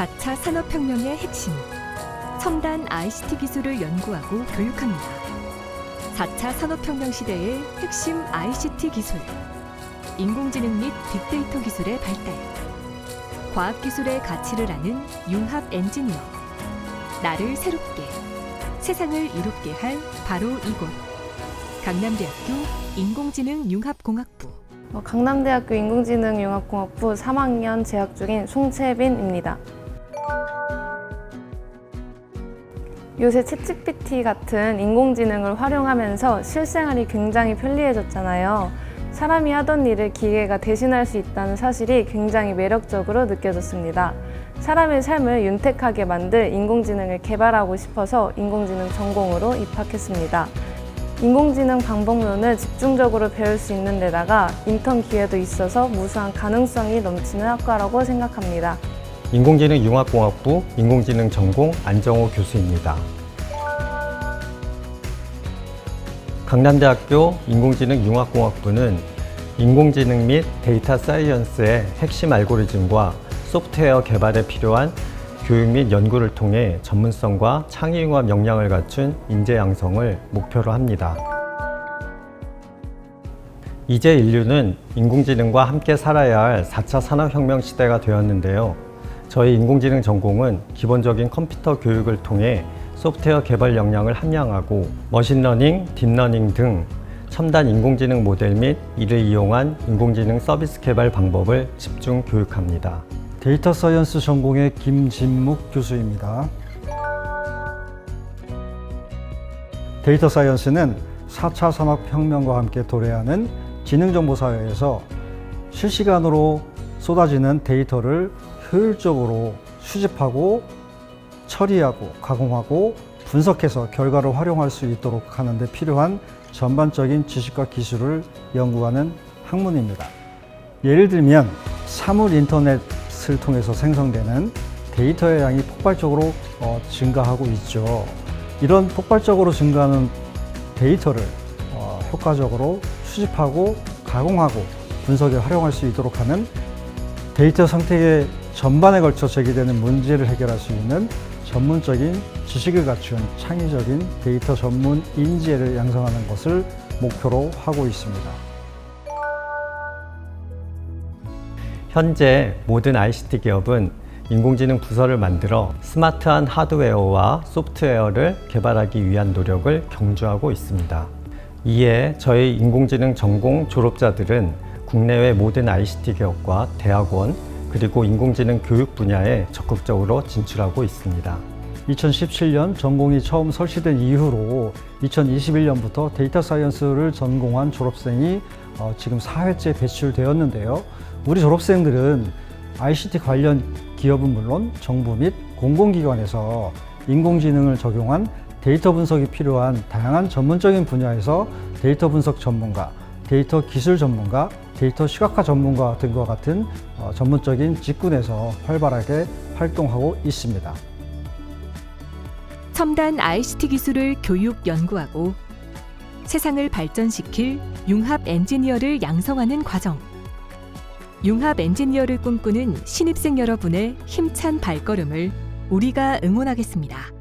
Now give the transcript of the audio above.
4차 산업혁명의 핵심, 첨단 ICT 기술을 연구하고 교육합니다. 4차 산업혁명 시대의 핵심 ICT 기술, 인공지능 및 빅데이터 기술의 발달, 과학기술의 가치를 아는 융합 엔지니어, 나를 새롭게, 세상을 이롭게 할 바로 이곳, 강남대학교 인공지능 융합공학부. 어, 강남대학교 인공지능융합공학부 3학년 재학 중인 송채빈입니다. 요새 챗GPT 같은 인공지능을 활용하면서 실생활이 굉장히 편리해졌잖아요. 사람이 하던 일을 기계가 대신할 수 있다는 사실이 굉장히 매력적으로 느껴졌습니다. 사람의 삶을 윤택하게 만들 인공지능을 개발하고 싶어서 인공지능 전공으로 입학했습니다. 인공지능 방법론을 집중적으로 배울 수 있는 데다가 인턴 기회도 있어서 무수한 가능성이 넘치는 학과라고 생각합니다. 인공지능 융합공학부 인공지능 전공 안정호 교수입니다. 강남대학교 인공지능 융합공학부는 인공지능 및 데이터 사이언스의 핵심 알고리즘과 소프트웨어 개발에 필요한 교육 및 연구를 통해 전문성과 창의융합 역량을 갖춘 인재 양성을 목표로 합니다. 이제 인류는 인공지능과 함께 살아야 할 4차 산업혁명 시대가 되었는데요. 저희 인공지능 전공은 기본적인 컴퓨터 교육을 통해 소프트웨어 개발 역량을 함양하고 머신러닝, 딥러닝 등 첨단 인공지능 모델 및 이를 이용한 인공지능 서비스 개발 방법을 집중 교육합니다. 데이터 사이언스 전공의 김진묵 교수입니다. 데이터 사이언스는 4차 산업혁명과 함께 도래하는 지능정보사회에서 실시간으로 쏟아지는 데이터를 효율적으로 수집하고 처리하고 가공하고 분석해서 결과를 활용할 수 있도록 하는 데 필요한 전반적인 지식과 기술을 연구하는 학문입니다. 예를 들면 사물 인터넷을 통해서 생성되는 데이터의 양이 폭발적으로 어, 증가하고 있죠. 이런 폭발적으로 증가하는 데이터를 어, 효과적으로 수집하고 가공하고 분석에 활용할 수 있도록 하는 데이터 생태계 전반에 걸쳐 제기되는 문제를 해결할 수 있는 전문적인 지식을 갖춘 창의적인 데이터 전문 인재를 양성하는 것을 목표로 하고 있습니다. 현재 모든 ICT 기업은 인공지능 부서를 만들어 스마트한 하드웨어와 소프트웨어를 개발하기 위한 노력을 경주하고 있습니다. 이에 저희 인공지능 전공 졸업자들은 국내외 모든 ICT 기업과 대학원 그리고 인공지능 교육 분야에 적극적으로 진출하고 있습니다. 2017년 전공이 처음 설치된 이후로 2021년부터 데이터 사이언스를 전공한 졸업생이 어, 지금 4회째 배출되었는데요. 우리 졸업생들은 ICT 관련 기업은 물론 정부 및 공공기관에서 인공지능을 적용한 데이터 분석이 필요한 다양한 전문적인 분야에서 데이터 분석 전문가, 데이터 기술 전문가, 데이터 시각화 전문가 등과 같은 어, 전문적인 직군에서 활발하게 활동하고 있습니다. 첨단 ICT 기술을 교육 연구하고 세상을 발전시킬 융합 엔지니어를 양성하는 과정. 융합 엔지니어를 꿈꾸는 신입생 여러분의 힘찬 발걸음을 우리가 응원하겠습니다.